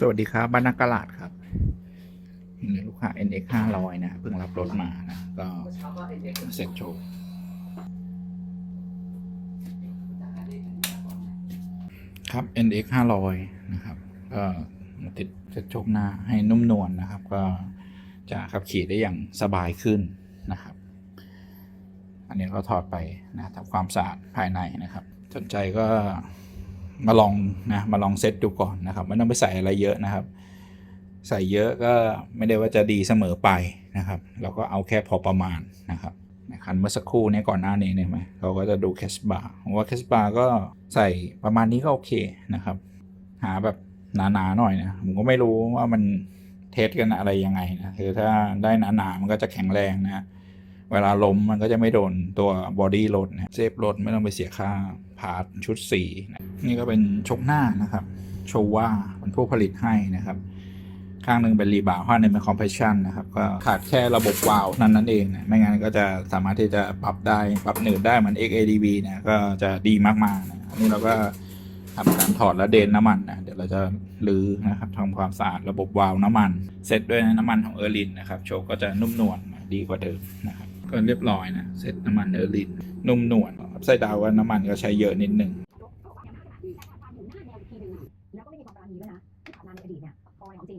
สวัสดีครับบ้านนักกลาดครับนี่ลูกค้า NX 500 นะเพิ่งรับรถมานะ ก็เสร็จโชว์ครับ NX 500 นะครับก็ติดเสร็จโชคหน้าให้นุ่มนวลนะครับ ก็จะขับขี่ได้อย่างสบายขึ้นนะครับ อันนี้เราถอดไปนะทำความสะอาดภายในนะครับ สนใจก็ มาลองนะมาลองเซตดูก่อนนะครับไม่ต้องไปใส่อะไรเยอะนะครับ ใส่เยอะก็ไม่ได้ว่าจะดีเสมอไปนะครับ เราก็เอาแค่พอประมาณนะครับในคันเมื่อสักครู่นี้ก่อนหน้านี้เนี่ยไหมเราก็จะดูแคสบาร์ว่าแคสบาร์ก็ใส่ประมาณนี้ก็โอเคนะครับ หาแบบหนาๆหน่อยนะผมก็ไม่รู้ว่ามันเทสกันอะไรยังไงนะคือถ้าได้หนาๆมันก็จะแข็งแรงนะ เวลาล้มมันก็จะไม่โดนตัวบอดี้รถนะเซฟรถไม่ต้องไปเสียค่าพาร์ทชุดสีนะนี่ก็เป็นชกหน้านะครับโชว่าเป็นผู้ผลิตให้นะครับ ข้างหนึ่งเป็นรีบาวข้างนึงเป็นคอมเพรสชันนะครับ ก็ขาดแค่ระบบวาล์วนั้นนั่นเองนะไม่งั้นก็จะสามารถที่จะปรับได้ปรับหนืดได้เหมือน XADV นะก็จะดีมากๆนะนนี้เราก็ทำการถอดและเดนน้ำมันนะเดี๋ยวเราจะลื้อนะครับทำความสะอาดระบบวาล์วน้ำมัน เสร็จด้วยน้ำมันของเออร์ลินนะครับ โชว์ก็จะนุ่มนวลดีกว่าเดิมนะครับ ก็เรียบร้อยนะเสร็จน้ำมันเออร์ลินนุ่มนวลไส้ดาวว่าน้ำมันก็ใช้เยอะนิดนึงแล้วก็ไม่มีความปราณีด้วยนะที่ผ่านมาในอดีตเนี่ยพอของจริง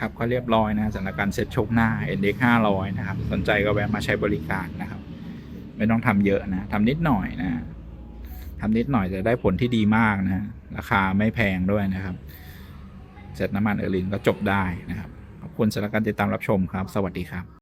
ครับก็เรียบร้อยนะสำหรับการเซ็ตโชคหน้า NX 500 นะครับ สนใจก็แวะมาใช้บริการนะครับ ไม่ต้องทำเยอะนะทำนิดหน่อยนะทำนิดหน่อยจะได้ผลที่ดีมากนะ ราคาไม่แพงด้วยนะครับ เสร็จน้ำมันเออร์ลินก็จบได้นะครับ คุณสำหรับการติดตามรับชมครับ สวัสดีครับ